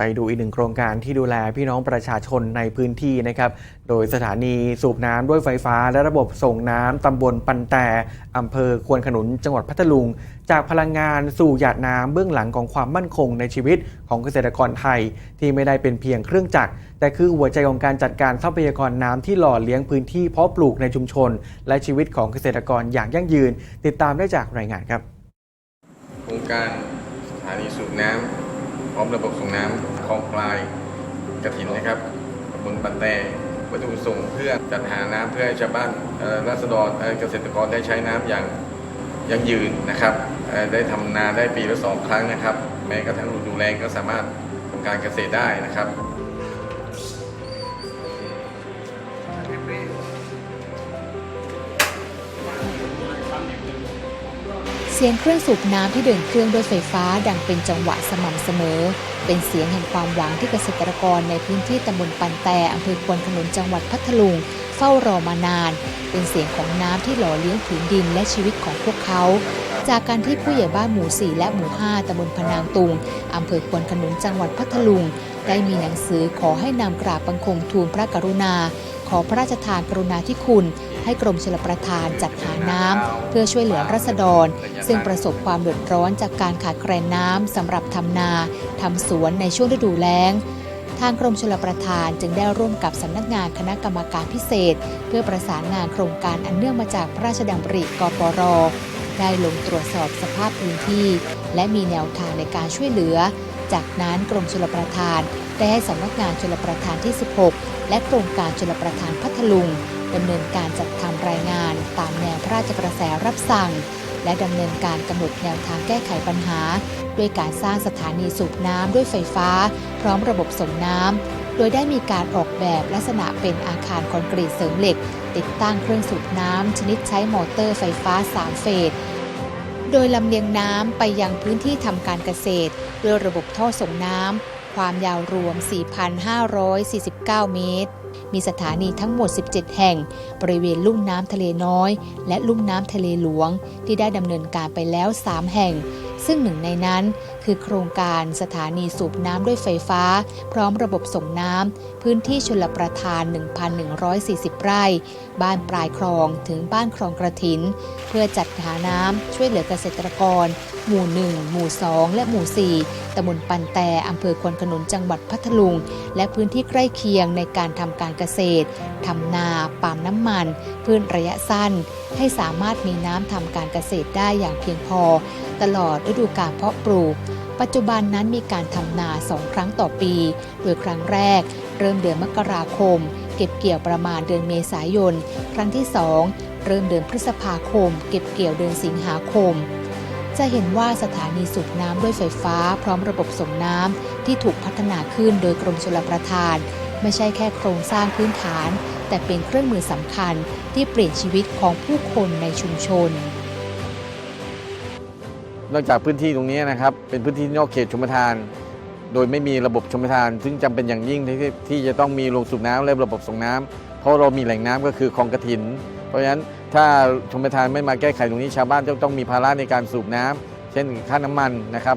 ไปดูอีกหนึ่งโครงการที่ดูแลพี่น้องประชาชนในพื้นที่นะครับ โดยสถานีสูบน้ำด้วยไฟฟ้า และระบบส่งน้ำตำบลปันแต่อำเภอควนขนุนจังหวัดพัทลุง จากพลังงานสู่หยาดน้ำเบื้องหลังของความมั่นคงในชีวิตของเกษตรกรไทย ที่ไม่ได้เป็นเพียงเครื่องจักร แต่คือหัวใจของการจัดการทรัพยากรน้ำที่หล่อเลี้ยงพื้นที่เพาะปลูกในชุมชน และชีวิตของเกษตรกรอย่างยั่งยืน ติดตามได้จากรายงานครับ โครงการสถานีสูบน้ำพ ร้อมระบบส่งน้ำคลองปลายกระถินนะครับตำบลปันแต่วัตถุประสงค์เพื่อจัดหาน้ำเพื่อให้ชาวบ้านราษฎรเกษตรกรได้ใช้น้ำอย่างยั่งยืนนะครับ ได้ทำนาได้ปีละสองครั้งนะครับ แม้กระทั่งฤดูแล้งก็สามารถทำการเกษตรได้นะครับ เสียงเครื่องสูบน้ำที่เดินเครื่องด้วยไฟฟ้าดังเป็นจังหวะสม่ำเสมอ เป็นเสียงแห่งความหวังที่เกษตรกรในพื้นที่ตำบลปันแต่อำเภอควนขนุนจังหวัดพัทลุง เฝ้ารอมานาน เป็นเสียงของน้ำที่หล่อเลี้ยงผืนดินและชีวิตของพวกเขา จากการที่ผู้ใหญ่บ้านหมู่ 4 และหมู่ 5ตำบลพนางตุงอำเภอควนขนุนจังหวัดพัทลุง ได้มีหนังสือขอให้นำกราบบังคมทูลพระกรุณา ขอพระราชทานกรุณาธิคุณ ให้กรมชลประทานจัดหาน้ำเพื่อช่วยเหลือรัษฎร ซึ่งประสบความเดือดร้อนจากการขาดแคลนน้ำสำหรับทำนาทำสวนในช่วงฤดูแล้งทางกรมชลประทานจึงได้ร่วมกับสำนักงานคณะกรรมการพิเศษ เพื่อประสานงานโครงการอันเนื่องมาจากพระราชดำริกปร ได้ลงตรวจสอบสภาพพื้นที่ และมีแนวทางในการช่วยเหลือ จากนั้นกรมชลประทาน ได้ให้สำนักงานชลประทานที่ 16 และโครงการชลประทานพัทลุง ดำเนินการจัดทำรายงานตามแนวพระราชกระแสรับสั่ง และดำเนินการกำหนดแนวทางแก้ไขปัญหา ด้วยการสร้างสถานีสูบน้ำด้วยไฟฟ้า พร้อมระบบส่งน้ำ โดยได้มีการออกแบบลักษณะเป็นอาคารคอนกรีตเสริมเหล็ก ติดตั้งเครื่องสูบน้ำชนิดใช้มอเตอร์ไฟฟ้า 3 เฟสโดยลำเลียงน้ำไปยังพื้นที่ทำการเกษตรด้วยระบบท่อส่งน้ำความยาวรวม 4,549 เมตร มีสถานีทั้งหมด 17 แห่ง บริเวณลุ่มน้ำทะเลน้อย และลุ่มน้ำทะเลหลวง ที่ได้ดำเนินการไปแล้ว 3 แห่ง ซึ่งหนึ่งในนั้น คือโครงการสถานีสูบน้ำด้วยไฟฟ้า พร้อมระบบส่งน้ำพื้นที่ชลประทาน 1,140 ไร่ บ้านปลายคลองถึงบ้านคลองกระถิน เพื่อจัดหาน้ำช่วยเหลือเกษตรกร หมู่ 1 หมู่ 2 และหมู่ 4ตำบลปันแต่อำเภอควนขนุนจังหวัดพัทลุง และพื้นที่ใกล้เคียงในการทำการเกษตรทำนาปาล์มน้ำมัน พืชระยะสั้น ให้สามารถมีน้ำทำการเกษตรได้อย่างเพียงพอ ตลอดฤดูกาลเพาะปลูก ปัจจุบันนั้นมีการทำนาสองครั้งต่อปี โดยครั้งแรก เริ่มเดือนมกราคม เก็บเกี่ยวประมาณเดือนเมษายน ครั้งที่2เริ่มเดือนพฤษภาคม เก็บเกี่ยวเดือนสิงหาคม จะเห็นว่าสถานีสูบน้ำด้วยไฟฟ้า พร้อมระบบส่งน้ำที่ถูกพัฒนาขึ้นโดยกรมชลประทาน ไม่ใช่แค่โครงสร้างพื้นฐาน แต่เป็นเครื่องมือสำคัญที่เปลี่ยนชีวิตของผู้คนในชุมชน นอกจากพื้นที่ตรงนี้นะครับ เป็นพื้นที่นอกเขตชมทาน โดยไม่มีระบบชมทาน ซึ่งจำเป็นอย่างยิ่งที่ที่จะต้องมีโรงสูบน้ำและระบบส่งน้ำเพราะเรามีแหล่งน้ำก็คือคลองกระถิน เพราะฉะนั้นถ้าชมทานไม่มาแก้ไขตรงนี้ชาวบ้านจะต้องมีภาระในการสูบน้ำเช่นค่าน้ำมันนะครับ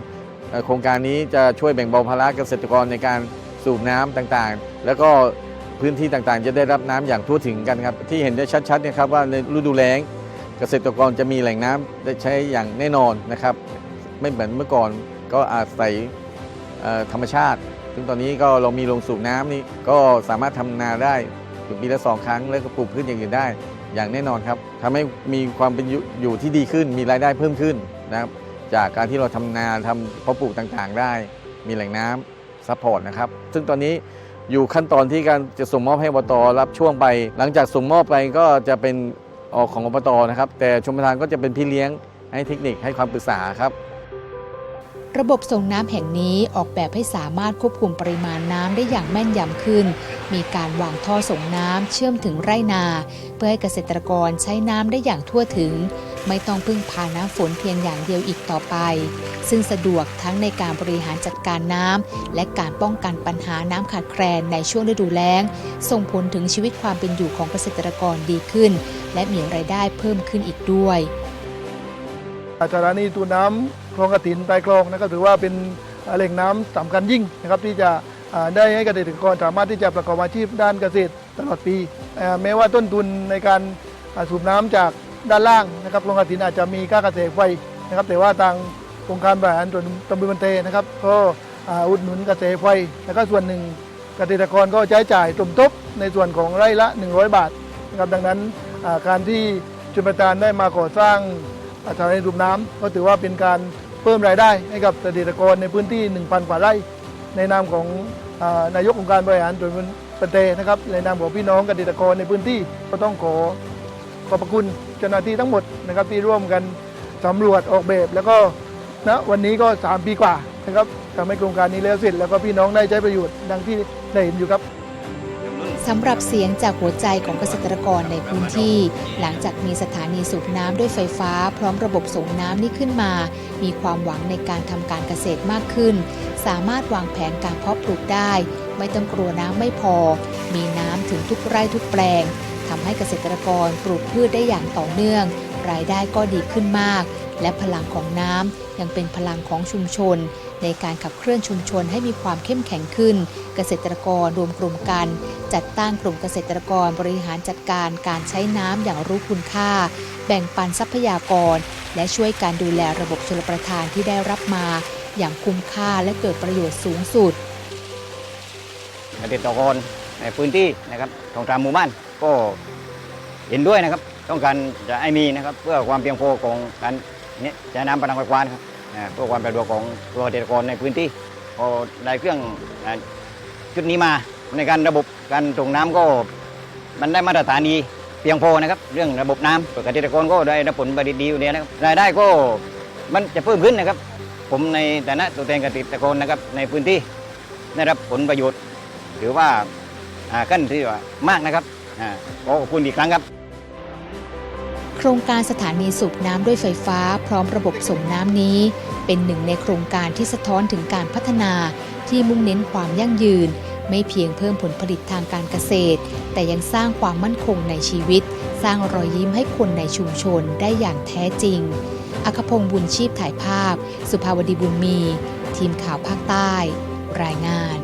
โครงการนี้จะช่วยแบ่งเบาภาระเกษตรกรในการสูบน้ำต่างๆ แล้วก็พื้นที่ต่างๆ จะได้รับน้ำอย่างทั่วถึงกันครับที่เห็นได้ชัดๆนะครับว่าในฤดูแล้ง เกษตรกรจะมีแหล่งน้ำได้ใช้อย่างแน่นอนนะครับ ไม่เหมือนเมื่อก่อนก็อาศัยธรรมชาติ ซึ่งตอนนี้ก็เรามีโรงสูบน้ำนี่ก็สามารถทำนาได้ปีละสองครั้ง แล้วก็ปลูกพืชอย่างอื่นได้ อย่างแน่นอนครับทำให้มีความเป็นอยู่ที่ดีขึ้น มีรายได้เพิ่มขึ้นนะครับ จากการที่เราทำนาทำเพาะปลูกต่างๆ ได้ มีแหล่งน้ำซัพพอร์ตนะครับ ซึ่งตอนนี้อยู่ขั้นตอนที่การจะส่งมอบให้อบตรับช่วงไป หลังจากส่งมอบไปก็จะเป็น ออกของอบตนะครับ แต่ชมประทานก็จะเป็นพี่เลี้ยงให้เทคนิคให้ความปรึกษาครับระบบส่งน้ำแห่งนี้ออกแบบให้สามารถควบคุมปริมาณน้ำได้อย่างแม่นยำขึ้น มีการวางท่อส่งน้ำเชื่อมถึงไร่นา เพื่อให้เกษตรกรใช้น้ำได้อย่างทั่วถึง ไม่ต้องพึ่งพาน้ำฝนเพียงอย่างเดียวอีกต่อไป ซึ่งสะดวกทั้งในการบริหารจัดการน้ำและการป้องกันปัญหาน้ำขาดแคลนในช่วงฤดูแล้ง ส่งผลถึงชีวิตความเป็นอยู่ของเกษตรกรดีขึ้น และมีรายได้เพิ่มขึ้นอีกด้วยสถานีตูน้ำคลองกระถินใต้คลองนะก็ถือว่าเป็นแหล่งน้ำสำคัญยิ่งนะครับที่จะได้ให้เกษตรกรสามารถที่จะประกอบอาชีพด้านเกษตรตลอดปี แม้ว่าต้นทุนในการสูบน้ำจาก ด้านล่างนะครับโรงกฐินอาจจะมีค่ากระแสไฟนะครับ แต่ว่าทางองค์การบริหารส่วนตำบลบันเตนะครับ ก็อุดหนุนกระแสไฟ แล้วก็ส่วนหนึ่งเกษตรกรก็ใช้จ่ายสมทบในส่วนของไร่ละ 100 บาทนะครับดังนั้นการที่ชลประทานได้มาก่อสร้างสถานีสูบน้ำก็ถือว่าเป็นการเพิ่มรายได้ให้กับเกษตรกรในพื้นที่ 1,000 กว่าไร่ ในนามของอนายกองค์การบริหารส่วนประเทศนะครับในนามของพี่น้องเกษตรกรในพื้นที่ก็ต้องขอ ขอบพระคุณเจ้าหน้าที่ทั้งหมดนะครับที่ร่วมกันสำรวจออกแบบ แล้วก็ณวันนี้ก็ 3 ปีกว่านะครับทำให้โครงการนี้แล้วเสร็จ แล้วก็พี่น้องได้ใช้ประโยชน์ดังที่ได้เห็นอยู่ครับสำหรับเสียงจากหัวใจของเกษตรกรในพื้นที่ หลังจากมีสถานีสูบน้ำด้วยไฟฟ้า พร้อมระบบส่งน้ำนี้ขึ้นมา มีความหวังในการทำการเกษตรมากขึ้น สามารถวางแผนการเพาะปลูกได้ ไม่ต้องกลัวน้ำไม่พอ มีน้ำถึงทุกไร่ทุกแปลง ทำให้เกษตรกรปลูกพืชได้อย่างต่อเนื่อง รายได้ก็ดีขึ้นมาก และพลังของน้ำยังเป็นพลังของชุมชน ในการขับเคลื่อนชุมชนให้มีความเข้มแข็งขึ้น เกษตรกรรวมกลุ่มกัน จัดตั้งกลุ่มเกษตรกรบริหารจัดการการใช้น้ำอย่างรู้คุณค่า แบ่งปันทรัพยากร และช่วยการดูแลระบบชลประทานที่ได้รับมา อย่างคุ้มค่าและเกิดประโยชน์สูงสุดเกษตรกรในพื้นที่นะครับของตามหมู่บ้าน ก็เห็นด้วยนะครับ ต้องการจะให้มีนะครับ เพื่อความเพียงพอของการเนี่ยใช้น้ำประดังไฟฟ้านะครับเพื่อความสะดวของตัวเกษตรกรในพื้นที่พอได้เครื่องอ่าชุดนี้มาในการระบบการส่งน้ำก็มันได้มาตรฐานดีเพียงพอนะครับ เรื่องระบบน้ำเกษตรกรก็ได้รับผลผลิตดีอยู่เนี่ยนะครับรายได้ก็มันจะเพิ่มขึ้นนะครับ ผมในฐานะตัวแทนเกษตรกรนะครับในพื้นที่ได้รับผลประโยชน์ ถือว่าขั้นที่ว่ามากนะครับ อ่าขอขอบคุณอีกครั้งครับ โครงการสถานีสูบน้ำด้วยไฟฟ้า พร้อมระบบส่งน้ำนี้ เป็นหนึ่งในโครงการที่สะท้อนถึงการพัฒนาที่มุ่งเน้นความยั่งยืน ไม่เพียงเพิ่มผลผลิตทางการเกษตร แต่ยังสร้างความมั่นคงในชีวิต สร้างรอยยิ้มให้คนในชุมชนได้อย่างแท้จริง อัครพงศ์บุญชีพถ่ายภาพ สุภาวดีบุญมี ทีมข่าวภาคใต้ รายงาน